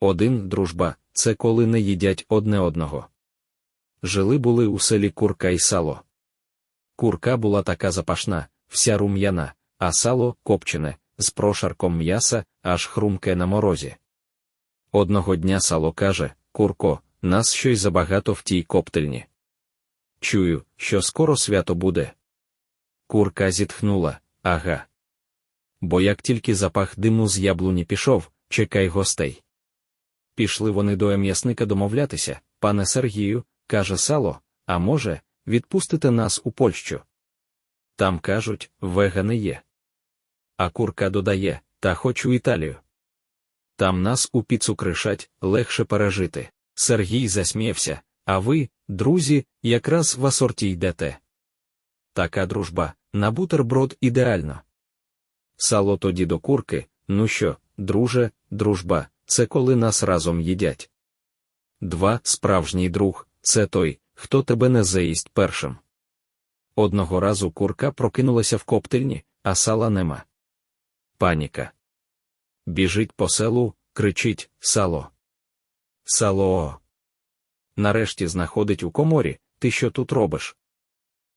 Один дружба це коли не їдять одне одного. Жили були у селі курка і сало. Курка була така запашна, вся рум'яна, а сало копчене, з прошарком м'яса, аж хрумке на морозі. Одного дня сало каже Курко, нас щось забагато в тій коптельні. Чую, що скоро свято буде. Курка зітхнула, ага. Бо як тільки запах диму з яблуні пішов, чекай гостей. Пішли вони до м'ясника домовлятися, пане Сергію, каже сало, а може, відпустите нас у Польщу. Там кажуть, вегани є. А курка додає, та хоч у Італію. Там нас у піцу кришать, легше пережити. Сергій засміявся, а ви, друзі, якраз в асорті йдете. Така дружба, на бутерброд ідеально. Сало тоді до курки, ну що, друже, дружба, це коли нас разом їдять. Два справжній друг це той, хто тебе не заїсть першим. Одного разу курка прокинулася в коптильні, а сала нема. Паніка. Біжить по селу, кричить Сало. Сало. Нарешті знаходить у коморі, ти що тут робиш?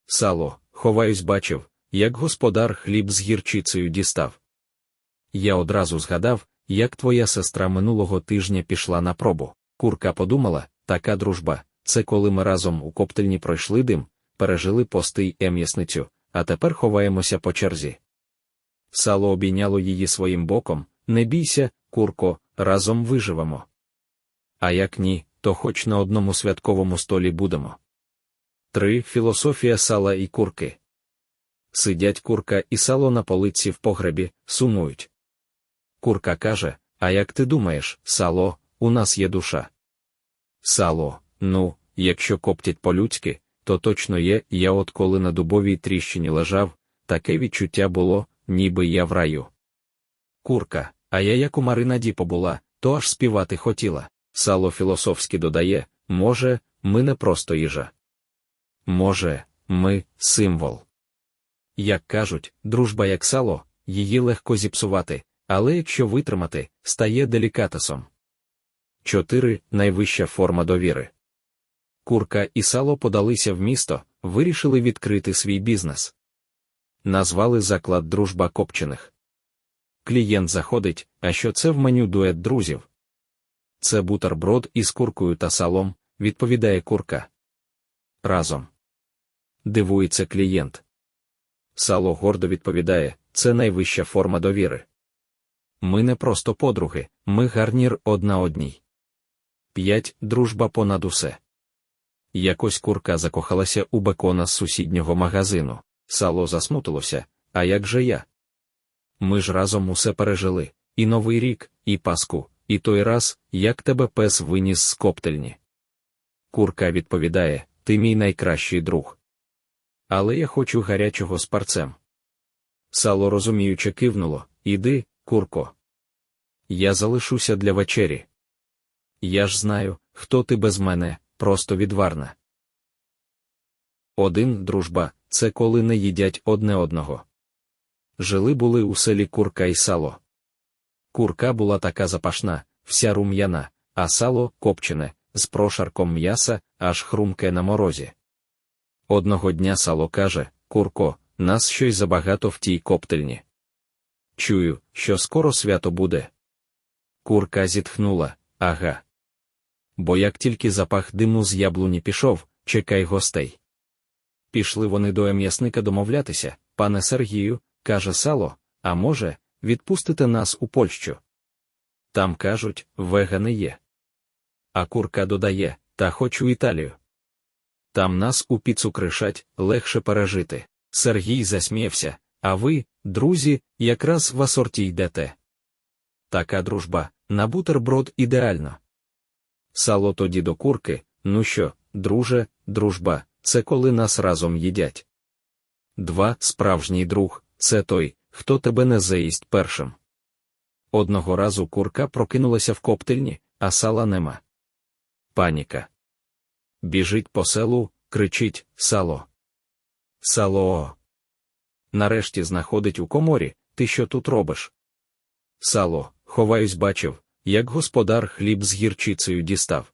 Сало, ховаюсь, бачив, як господар хліб з гірчицею дістав. Я одразу згадав, як твоя сестра минулого тижня пішла на пробу. Курка подумала, така дружба, це коли ми разом у коптельні пройшли дим, пережили пости й ем'ясницю, а тепер ховаємося по черзі. Сало обійняло її своїм боком, не бійся, курко, разом виживемо. А як ні, то хоч на одному святковому столі будемо. 3. Філософія сала і курки. Сидять курка і сало на полиці в погребі, сумують. Курка каже: А як ти думаєш, сало, у нас є душа? Сало, ну, якщо коптять по-людськи, то точно є, я от коли на дубовій тріщині лежав, таке відчуття було, ніби я в раю. Курка, а я як у Маринаді побула, то аж співати хотіла. Сало філософськи додає може, ми не просто їжа. Може, ми символ. Як кажуть, дружба як сало, її легко зіпсувати, але якщо витримати, стає делікатесом. 4. Найвища форма довіри. Курка і сало подалися в місто, вирішили відкрити свій бізнес. Назвали заклад дружба копчених. Клієнт заходить, а що це в меню дует друзів? Це бутерброд із куркою та салом, відповідає курка. Разом. Дивується клієнт. Сало гордо відповідає, це найвища форма довіри. Ми не просто подруги, ми гарнір одна одній. 5. Дружба понад усе. Якось курка закохалася у бекона з сусіднього магазину. Сало засмутилося, а як же я? Ми ж разом усе пережили і Новий рік, і Паску, і той раз, як тебе пес виніс з коптельні. Курка відповідає: Ти мій найкращий друг. Але я хочу гарячого з парцем. Сало розуміюче кивнуло Іди, курко. Я залишуся для вечері. Я ж знаю, хто ти без мене, просто відварна. Один дружба це коли не їдять одне одного. Жили були у селі курка і сало. Курка була така запашна, вся рум'яна, а сало копчене, з прошарком м'яса, аж хрумке на морозі. Одного дня сало каже Курко, нас щось забагато в тій коптельні. Чую, що скоро свято буде. Курка зітхнула, ага. Бо як тільки запах диму з яблуні пішов, чекай гостей. Пішли вони до м'ясника домовлятися, пане Сергію, каже сало, а може, відпустите нас у Польщу. Там кажуть, вегани є. А курка додає, та хоч у Італію. Там нас у піцу кришать, легше пережити. Сергій засміявся, а ви, друзі, якраз в асорті йдете. Така дружба, на бутерброд ідеально. Сало тоді до курки, ну що, друже, дружба, це коли нас разом їдять. Два справжній друг це той, хто тебе не заїсть першим. Одного разу курка прокинулася в коптильні, а сала нема. Паніка. Біжить по селу, кричить Сало. Сало. Нарешті знаходить у коморі, ти що тут робиш? Сало, ховаюсь, бачив, як господар хліб з гірчицею дістав.